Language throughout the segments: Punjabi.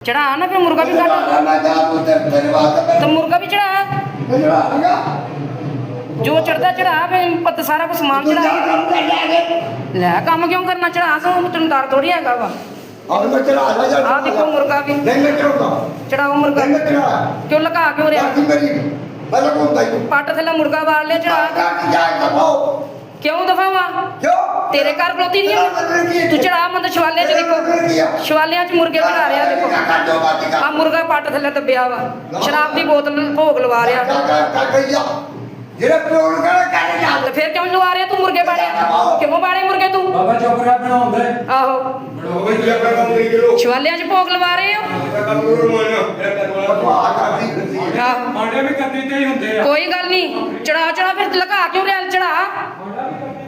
ਚੜਾ ਨਾ ਫਿਰ ਮੁਰਗਾ ਵੀ ਕੱਟ ਤੂੰ ਮੁਰਗਾ ਵੀ ਚੜਾ। ਜੋ ਚੜਦਾ ਚੜਾ ਫਿਰ ਪਤ ਸਾਰਾ ਕੁਝ ਸਮਾਨ ਚੜਾ। ਕੇ ਲੈ ਕੰਮ ਕਿਉਂ ਕਰਨਾ? ਚੜਾ ਸੋ ਤੈਨੂੰ ਡਰ ਥੋੜੀ ਹੈਗਾ ਵਾ। ਆਹ ਮੈਂ ਚਲਾ ਜਾ ਤੇਰੇ ਘਰ ਖਲੋਤੀ ਨਹੀਂ ਆ? ਤੂੰ ਚੜਾ ਮੰਦ ਸ਼ਵਾਲੇ ਚ ਦੇਖੋ। ਸ਼ਵਾਲਿਆਂ ਚ ਮੁਰਗੇ ਬਣਾ ਰਿਹਾ ਦੇਖੋ। ਆ ਮੁਰਗਾ ਪੱਟ ਥੱਲੇ ਦੱਬਿਆ ਵਾ। ਸ਼ਰਾਬ ਦੀ ਬੋਤਲ ਭੋਗ ਲਵਾ ਰਿਹਾ। ਜਿਹੜਾ ਪ੍ਰੋਗਰਾਮ ਕਰ ਕਰ ਜਾ ਤੇ ਫਿਰ ਕਿਉਂ ਲਵਾ ਰਿਹਾ ਤੂੰ ਮੁਰਗੇ ਬਾੜੇ? ਕਿਉਂ ਬਾੜੇ ਮੁਰਗੇ ਤੂੰ? ਬਾਬਾ ਚੋਪੜਾ ਬਣਾਉਂਦੇ ਆਹੋ ਆਪਣਾ ਕੰਮ ਸ਼ਵਾਲਿਆਂ ਚ ਭੋਗ ਲਵਾ ਰਹੇ ਹੋ? ਕੰਮ ਕਰੋ ਮਾਨਾ ਮੇਰਾ ਕਰਨ ਵਾਲਾ ਕਰਦੀ ਫਿਰਦੀ ਹੈ ਆਹੋ। ਮਾਂਡੇ ਵੀ ਕੱਦੀ ਤੇ ਹੀ ਹੁੰਦੇ ਆ। ਕੋਈ ਗੱਲ ਨਹੀਂ। ਚੜਾ ਚੜਾ ਫਿਰ ਲਗਾ ਕਿਉਂ ਰਿਹਾ? ਚੜਾ।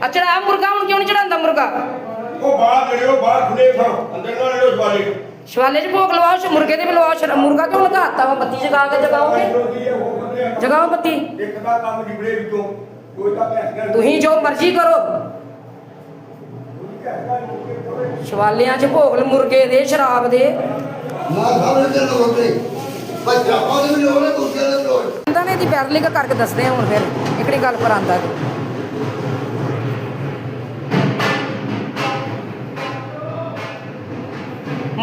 ਆ ਚੜਾ ਮੁਰਗਾ ਹੁਣ ਕਿਉਂ ਨਹੀਂ ਮੁਰਗਾ ਉਹ ਬਾਹਰ ਲੜਿਓ ਬਾਹਰ ਖੁੱਲੇ ਥਾਂ ਅੰਦਰ ਨਾ ਲੜਿਓ ਸਵਾਲੇ ਸ਼ਵਾਲੇ ਚ ਭੋਗ ਲਵਾਓ ਸ਼- ਮੁਰਗੇ ਦੇ ਵੀ ਲਵਾਓ ਸ਼- ਮੁਰਗਾ ਕਿਉਂ ਲਗਾਤਾ ਵਾ? ਬੱਤੀ ਜਗਾ ਕੇ ਜਗਾਓਗੇ? ਜਗਾਓ ਬੱਤੀ। ਇੱਕ ਦਾ ਕੰਮ ਨਿਬੜੇ ਵਿੱਚੋਂ ਕੋਈ ਤਾਂ ਭੈਂਸ ਕਰ ਤੁਸੀਂ ਜੋ ਮਰਜ਼ੀ ਕਰੋ। ਸ਼ਵਾਲਿਆਂ ਚ ਭੋਗ ਲ ਮੁਰਗੇ ਦੇ ਸ਼ਰਾਬ ਦੇ। ਨਾ ਸਾਹਮਣੇ ਤੇ ਲੋੜੇ ਬੱਚਾ ਉਹਦੇ ਵੀ ਲੋੜੇ ਦੂਸਰੇ ਦੇ ਲੋੜੇ ਇਹਨਾਂ ਨੇ ਦੀ ਬੈਰਲਿੰਗ ਕਰਕੇ ਦੱਸਦੇ ਆ ਹੁਣ ਫਿਰ ਇਕੜੀ ਗੱਲ ਪਰ ਆਂਦਾ ਜੀ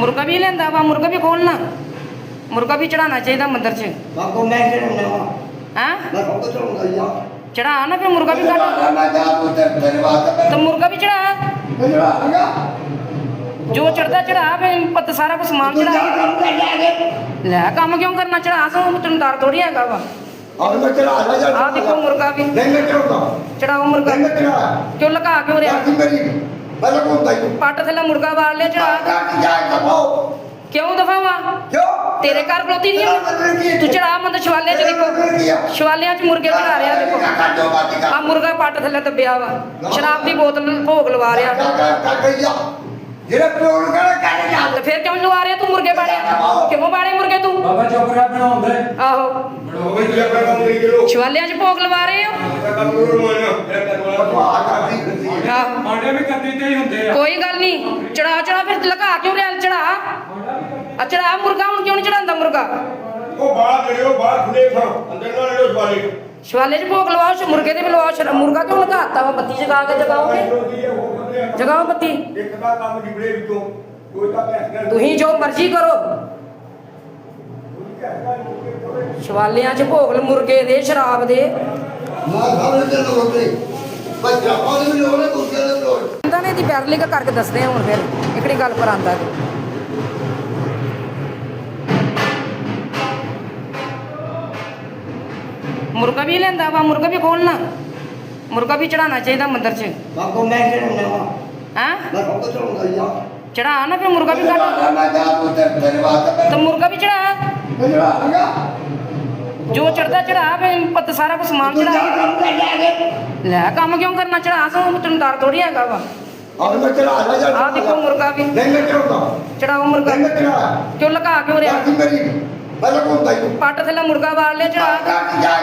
ਮੁਰਗਾ ਵੀ ਲੈਂਦਾ ਵਾ ਮੁਰਗਾ ਵੀ ਖੋਲਣਾ। ਮੁਰਗਾ ਵੀ ਚੜਾਉਣਾ ਚਾਹੀਦਾ ਮੰਦਰ 'ਚ। ਬਾਕੋ ਮੈਂ ਨਾ ਹੈਂ? ਮੈਂ ਫੋਟੋ ਚੜਾਉਂਦਾ ਯਾ ਚੜਾ ਨਾ ਫਿਰ ਮੁਰਗਾ ਵੀ ਕੱਟ ਮੈਂ ਜਾ ਤੇ ਮੁਰਗਾ ਵੀ ਚੜਾ ਜੋ ਚੜਦਾ ਚੜਾ ਫਿਰ ਪਤ ਸਾਰਾ ਕੁਝ ਸਮਾਨ ਚੜਾ ਲੈ ਕੰਮ ਕਿਉਂ ਕਰਨਾ? ਚੜਾ ਸੋ ਤੈਨੂੰ ਡਰ ਥੋੜੀ ਹੈਗਾ ਵਾ। ਆਹ ਮੈਂ ਜਾ ਆਹ ਦੇਖੋ ਮੁਰਗਾ ਵੀ। ਨਹੀਂ ਮੈਂ ਚੜਾਉਂਦਾ ਚੜਾਓ ਮੁਰਗਾ। ਕਿਉਂ ਲਗਾ ਕਿਉਂ ਰਿਹਾ ਮੈਂ ਲਗਾਉਂਦਾ ਹੀ ਪੱਟ ਥੱਲੇ ਮੁਰਗਾ ਵਾਰ ਲਿਆ ਚੜਾ ਜਾ ਜਾ ਕਬੋ ਕਿਉਂ ਦਫਾਵਾ ਕਿਉਂ? ਤੇਰੇ ਘਰ ਖਲੋਤੀ ਨਹੀਂ ਆ? ਤੂੰ ਚੜਾ ਮੰਦ ਸ਼ਵਾਲੇ ਚ ਦੇਖੋ। ਸ਼ਵਾਲਿਆਂ ਚ ਮੁਰਗੇ ਬਣਾ ਰਿਹਾ ਦੇਖੋ। ਆ ਮੁਰਗਾ ਪੱਟ ਥੱਲੇ ਦੱਬਿਆ ਵਾ। ਸ਼ਰਾਬ ਦੀ ਬੋਤਲ ਭੋਗ ਲਵਾ ਰਿਹਾ। ਜਿਹੜਾ ਪ੍ਰੋਗਰਾਮ ਕਰ ਕਰ ਜਾ। ਤੇ ਫਿਰ ਕਿਉਂ ਲਵਾ ਰਿਹਾ ਤੂੰ ਮੁਰਗੇ ਬਾੜੇ ਕਿਉਂ ਬਾੜੇ ਮੁਰਗੇ ਤੂੰ? ਬਾਬਾ ਚੋਪੜਾ ਬਣਾਉਂਦੇ ਆਹੋ। ਉਹ ਵੀ ਆਪਣਾ ਕੰਮ ਨਹੀਂ ਕਰੋ ਸ਼ਵਾਲਿਆਂ ਚ ਭੋਗ ਲਵਾ ਰਹੇ ਹੋ? ਕੰਮ ਕਰੋ ਮਾਨਾ ਮੇਰਾ ਕਰਨ ਵਾਲਾ ਕਰਦੀ ਆਹੋ। ਮਾਂਡੇ ਵੀ ਕੱਦੀ ਤੇ ਹੀ ਹੁੰਦੇ ਆ। ਕੋਈ ਗੱਲ ਨਹੀਂ। ਚੜਾ ਚੜਾ ਫਿਰ ਲਗਾ ਕਿਉਂ ਰਿਹਾ? ਚੜਾ। ਆ ਚੜਾ ਮੁਰਗਾ ਹੁਣ ਕਿਉਂ ਨਹੀਂ ਚੜਾਉਂਦਾ ਮੁਰਗਾ? ਉਹ ਬਾਹਰ ਲੜਿਓ ਬਾਹਰ ਖੁੱਲੇ ਥਾਂ। ਅੰਦਰ ਨਾ ਲੜਿਓ ਸਵਾਲੇ ਸ਼ਵਾਲੇ ਚ ਭੋਗ ਲਵਾਓ ਸ਼- ਮੁਰਗੇ ਦੇ ਵੀ ਲਵਾਓ ਸ਼- ਮੁਰਗਾ ਕਿਉਂ ਲਗਾਤਾ ਵਾ? ਬੱਤੀ ਜਗਾ ਕੇ ਜਗਾਓਗੇ? ਜਗਾਓ ਬੱਤੀ ਇੱਕ ਦਾ ਕੰਮ ਨਿਬੜੇ ਵਿੱਚੋਂ ਕੋਈ ਤਾਂ ਭੈਂਸ ਕਰ ਤੁਸੀਂ ਜੋ ਮਰਜ਼ੀ ਕਰੋ। ਸ਼ਵਾਲਿਆਂ ਚ ਭੋਗ ਲ ਮੁਰਗੇ ਦੇ ਸ਼ਰਾਬ ਦੇ। ਸਾਹਮਣੇ ਤੇ। ਲੋੜੇ ਬੱਚਾ ਉਹਦੇ ਵੀ ਲੋੜੇ ਦੂਸਰੇ ਦੇ ਲੋੜੇ ਇਹਨਾਂ ਨੇ ਦੀ ਬੈਰਲਿੰਗ ਕਰਕੇ ਦੱਸਦੇ ਹੁਣ ਫਿਰ ਇਕੜੀ ਗੱਲ ਪਰ ਆਂਦਾ ਜੀ ਮੁਰਗਾ ਵੀ ਲੈਂਦਾ ਵਾ ਮੁਰਗਾ ਵੀ ਖੋਲਣਾ। ਮੁਰਗਾ ਵੀ ਚੜਾਉਣਾ ਚਾਹੀਦਾ ਮੰਦਰ 'ਚ। ਬਾਕੋ ਮੈਂ ਕਿਹੜਾ ਨਾ ਹੈਂ? ਮੈਂ ਫੋਟੋ ਚੜਾਉਂਦਾ ਯਾ ਚੜਾ ਨਾ ਫਿਰ ਮੁਰਗਾ ਵੀ ਕੱਟ ਮੈਂ ਜਾ ਤੂੰ ਤੇ ਤੇਰੇ ਵਾਸਤੇ ਤੇ ਮੁਰਗਾ ਵੀ ਚੜਾ ਜੋ ਚੜਦਾ ਚੜਾ ਫਿਰ ਪਤ ਸਾਰਾ ਕੁਝ ਸਮਾਨ ਤੂੰ ਜਾ ਚੜਾ ਕੰਮ ਕਰ ਜਾ ਕੇ। ਲੈ ਕੰਮ ਕਿਉਂ ਕਰਨਾ? ਚੜਾ ਸੋ ਤੈਨੂੰ ਡਰ ਥੋੜੀ ਹੈਗਾ ਵਾ। ਆਹ ਮੈਂ ਜਾ ਆਹ ਦੇਖੋ ਮੁਰਗਾ ਵੀ। ਨਹੀਂ ਮੈਂ ਚੜਾਉਂਦਾ ਚੜਾਓ ਮੁਰਗਾ। ਨਹੀਂ ਮੈਂ ਚੜਾ ਕਿਉਂ ਲਗਾ ਕਿਉਂ ਰਿਹਾ ਬਾਕੀ ਮੇਰੀ ਮੈਂ ਲਗਾਉਂਦਾ ਹੀ ਪੱਟ ਥੱਲੇ ਮੁਰਗਾ ਵਾਰ ਲਿਆ ਚੜਾ ਜਾ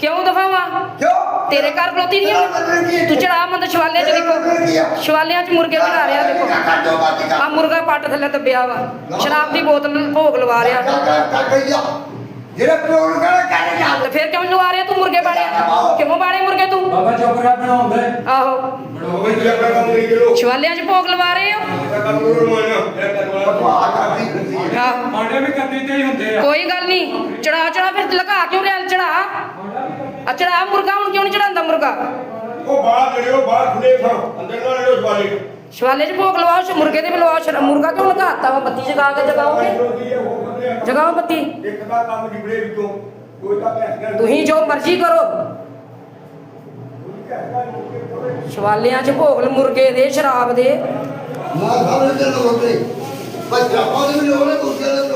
ਕਿਉਂ ਦਫਾਵਾ ਕਿਉਂ? ਤੇਰੇ ਘਰ ਖਲੋਤੀ ਨਹੀਂ ਆ? ਤੂੰ ਚੜਾ ਮੰਦ ਸ਼ਵਾਲੇ ਚ ਦੇਖੋ। ਸ਼ਵਾਲਿਆਂ ਚ ਮੁਰਗੇ ਬਣਾ ਰਿਹਾ ਦੇਖੋ। ਆ ਮੁਰਗਾ ਪੱਟ ਥੱਲੇ ਦੱਬਿਆ ਵਾ। ਸ਼ਰਾਬ ਦੀ ਬੋਤਲ ਭੋਗ ਲਵਾ ਰਿਹਾ। ਜਿਹੜਾ ਪ੍ਰੋਗਰਾਮ ਕਰ ਕਰ ਜਾ ਤੇ ਫਿਰ ਕਿਉਂ ਲਵਾ ਰਿਹਾ ਤੂੰ ਮੁਰਗੇ ਬਾੜੇ ਕਿਉਂ ਬਾੜੇ ਮੁਰਗੇ ਤੂੰ? ਬਾਬਾ ਚੋਪੜਾ ਬਣਾਉਂਦੇ। ਆਹੋ। ਵੀ ਆਪਣਾ ਕੰਮ ਨਹੀਂ ਕਰੋ ਸ਼ਵਾਲਿਆਂ ਚ ਭੋਗ ਲਵਾ ਰਹੇ ਹੋ? ਕੰਮ ਕਰੋ ਮਾਨਾ ਮੇਰਾ ਕਰਨ ਵਾਲਾ ਕਰਦੀ ਫਿਰਦੀ ਹੈ ਆਹੋ ਮਾਂਡੇ ਵੀ ਕੱਦੀ ਤੇ ਹੀ ਹੁੰਦੇ ਆ ਕੋਈ ਗੱਲ ਨਹੀਂ ਚੜਾ ਚੜਾ ਫਿਰ ਲਗਾ ਕਿਉਂ ਰਿਹਾ ਚੜਾ? ਆ ਚੜਾ ਮੁਰਗਾ ਹੁਣ ਕਿਉਂ ਨਹੀਂ ਚੜਾਉਂਦਾ ਮੁਰਗਾ? ਉਹ ਬਾਹਰ ਲੜਿਓ ਬਾਹਰ ਖੁੱਲੇ ਥਾਂ ਅੰਦਰ ਨਾ ਲੜਿਓ ਸਵਾਲੇ। ਸ਼ਵਾਲੇ ਚ ਭੋਗ ਲਵਾਓ ਸ਼- ਮੁਰਗੇ ਦੇ ਵੀ ਲਵਾਓ ਸ਼- ਮੁਰਗਾ ਕਿਉਂ ਲਗਾਤਾ? ਵਾ ਬੱਤੀ ਜਗਾ ਕੇ ਜਗਾਓਗੇ? ਜਗਾਓ ਬੱਤੀ। ਇੱਕ ਦਾ ਕੰਮ ਨਿਬੜੇ ਵਿੱਚੋਂ ਕੋਈ ਤਾਂ ਭੈਂਸ ਕਰ ਤੁਸੀਂ ਜੋ ਮਰਜ਼ੀ ਕਰੋ। ਸ਼ਵਾਲਿਆਂ ਚ ਭੋਗ ਲ ਮੁਰਗੇ ਦੇ ਸ਼ਰਾਬ ਦੇ। ਨਾ ਸਾਹਮਣੇ ਤੇ। ਲੋੜੇ ਬੱਚਾ ਉਹਦੇ ਵੀ ਲੋੜੇ ਦੂਸਰੇ ਦੇ ਲੋੜੇ ਇਹਨਾਂ